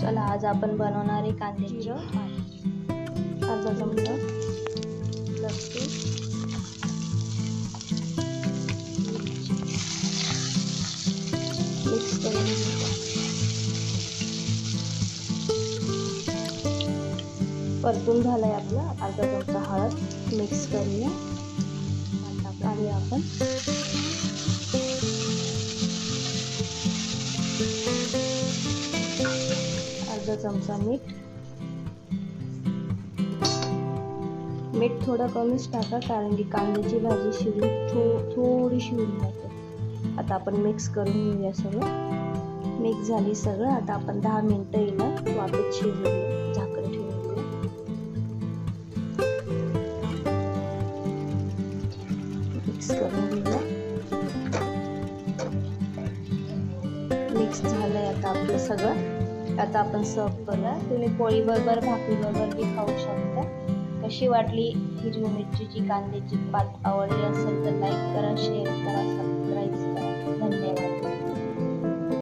चला आज आपण बनवणार आहे कांद्याची अर्धा चमचा लसूण. मिक्स करून घेऊ. परतून झालाय आपला अर्धा चमचा हळद मिक्स करूया. आणि आपण अर्धा चमचा मीठ. मीठ थोडं कमीच टाका कारण की कांद्याची भाजी शिजून थो थोडी शिजून जाते आता आपण मिक्स करून घेऊया सगळं. मिक्स झाली सगळं. आता आपण दहा मिनटं येईल वापस शिजवूया झाकण ठेवून मिक्स करून घेऊया. मिक्स झालंय आता आपलं सगळं. आता आपण सर्व करूया तुम्ही पोळी बरोबर भाकरी बरोबर बी खाऊ शकता. कशी वाटली हिरवी मिरचीची कांद्याची पात? आवडली असेल तर लाईक करा शेअर करा